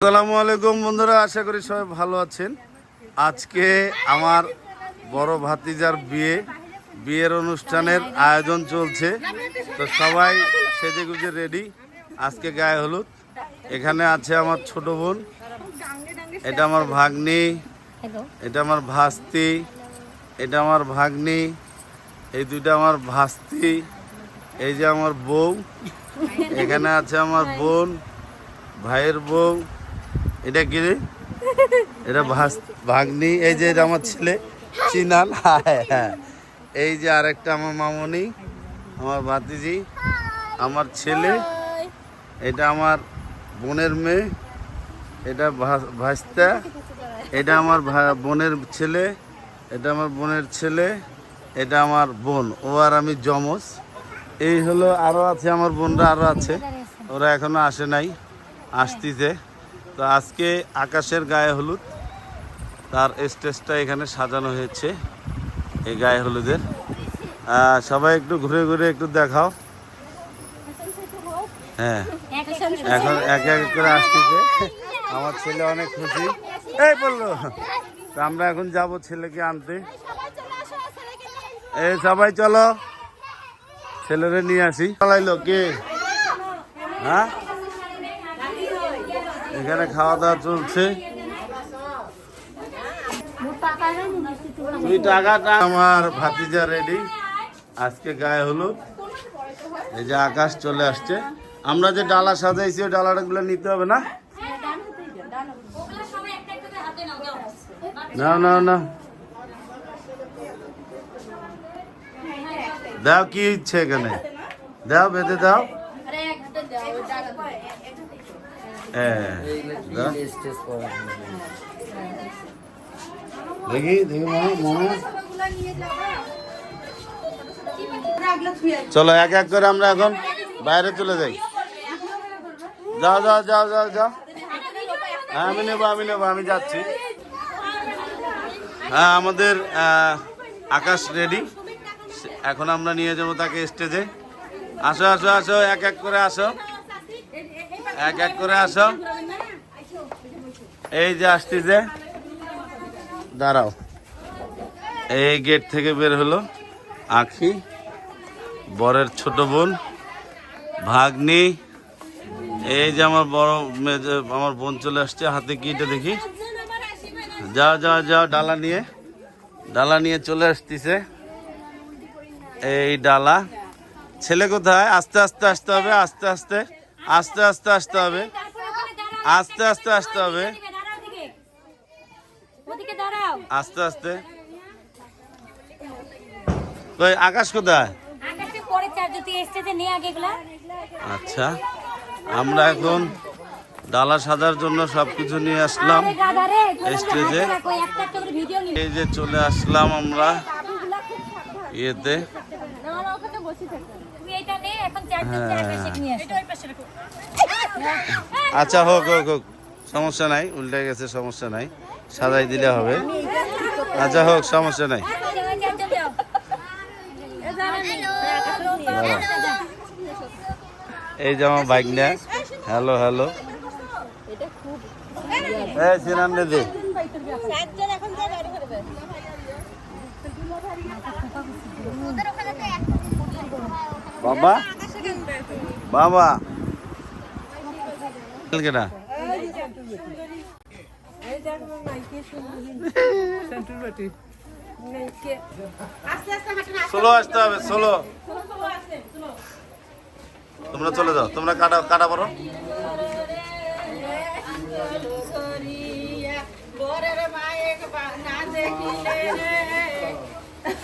আসসালামু আলাইকুম বন্ধুরা আশা করি সবাই ভালো আছেন। আজকে আমার বড় ভাতিজার বিয়ে বিয়ের অনুষ্ঠানের আয়োজন চলছে। তো সবাই সেজে গুজে রেডি। আজকে গায়ে হলুদ। এখানে আছে আমার ছোট বোন। এটা আমার ভাগ্নি। এটা আমার ভাস্তি। এটা আমার ভাগ্নি। এই দুইটা আমার ভাস্তি। এই যে আমার বউ। এখানে আছে আমার বোন ভাইয়ের বউ। এটা কি এটা ভাস, ভাগ্নি, এই যে এটা আমার ছেলে, চিনাল হ্যাঁ হ্যাঁ। এই যে আরেকটা আমার মামনি, আমার ভাতিজি, আমার ছেলে, এটা আমার বোনের মেয়ে, এটা ভাস- ভাস্তা, এটা আমার বোনের ছেলে, এটা আমার বোনের ছেলে, এটা আমার বোন, ও আর আমি যমজ। এই হলো আরও আছে আমার বোনরা আরও আছে। ওরা এখনও আসে নাই, আসতিছে। তো আজকে আকাশের গায়ে হলুদ। তার স্টেজটা এখানে সাজানো হয়েছে, এই গায়ে হলুদের। সবাই একটু ঘুরে ঘুরে একটু দেখাও। হ্যাঁ এখন এক এক করে আসতেছে। আমার ছেলে অনেক খুশি। এই বলল, তো আমরা এখন যাব ছেলেকে আনতে। এই সবাই চলো, ছেলেরে নিয়ে আসি। চালাইলো কে? হ্যাঁ? এখানে খাওয়া দাওয়া চলছে। তুই টাকাটা আমার ভাতিজা রেডি আজকে গায়ে হলুদ। এই যে আকাশ চলে আসছে। আমরা যে ডালা সাজাইছি, ওই ডালাগুলো নিতে হবে না? না না না। দাও, কি ইচ্ছে এখানে? দাও, বেঁধে দাও। হ্যাঁ। দেখি দেখি মামা মামা চলো এক এক করে আমরা এখন বাইরে চলে যাই। যাও যাও যাও যাও যাও। হ্যাঁ আমি নেব আমি নেব আমি যাচ্ছি। হ্যাঁ আমাদের আকাশ রেডি এখন আমরা নিয়ে যাব তাকে স্টেজে আসো আসো আসো এক এক করে আসো। এক এক করে আসো। এই যে আসতেছে দাঁড়াও। এই গেট থেকে বের হলো আখি, বরের ছোট বোন, ভাগ্নি। এই যে আমার বড় আমার বোন চলে আসছে, হাতে কিটা দেখি? যাও যাও যাও, ডালা নিয়ে। ডালা নিয়ে চলে আসতেছে। এই ডালা। ছেলে কোথায়? আস্তে আস্তে আসতে হবে, আস্তে আস্তে। আস্তে আস্তে আসতে হবে। আস্তে আস্তে আসতে হবে। আস্তে আস্তে। কই আকাশ কোথায়? আচ্ছা আমরা এখন ডালা সাজার জন্য সবকিছু নিয়ে আসলাম। স্টেজে এই যে চলে আসলাম আমরা ইয়েতে। নে রাখো। আচ্ছা হোক হোক হোক সমস্যা নাই উল্টে গেছে সমস্যা নাই সাজাই দিলে হবে। আচ্ছা হোক সমস্যা নাই। এই যে আমার বাইক নিয়ে হ্যালো হ্যালো। এই সিনান দে বাবা? বাবা? সোলো আসতে হবে সোলো। তোমরা চলে যাও তোমরা কাটা কাটা পড়ো।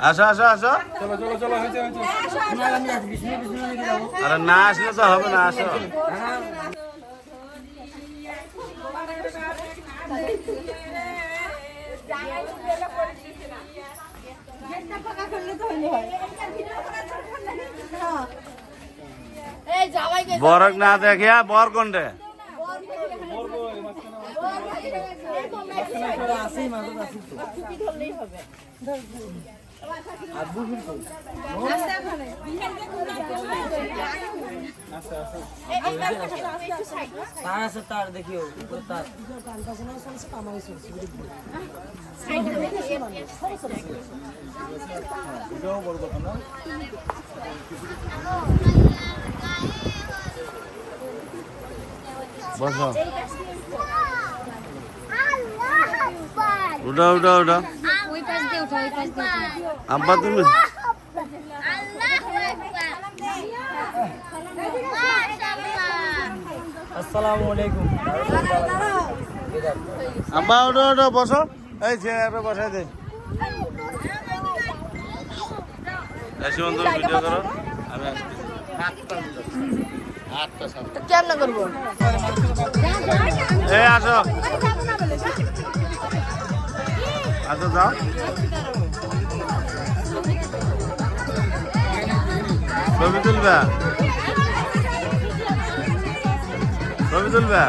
আসো আসো আসো। চলো চলো চলো হয়েছে হয়েছে। না আমি আছি বিষ্ণু বিষ্ণু নাকি যাব আরে না আসলে তো হবে না আসো। বরক না দেখিয়া বর কোনটে আসি মাঝে আসি তো বুঝুন তো। তার আছে তার দেখিও তার বসো উঠা উঠা উঠা উঠো উঠো। আব্বা তুমি আসসালামু আলাইকুম। আব্বা উঠো উঠো বসো। এই চেয়ারে বসাই দে ভিডিও করো আমি আসছি। কেন করব? এই আসো। আসো যাও। ছবি তুলবা? ছবি তুলবা?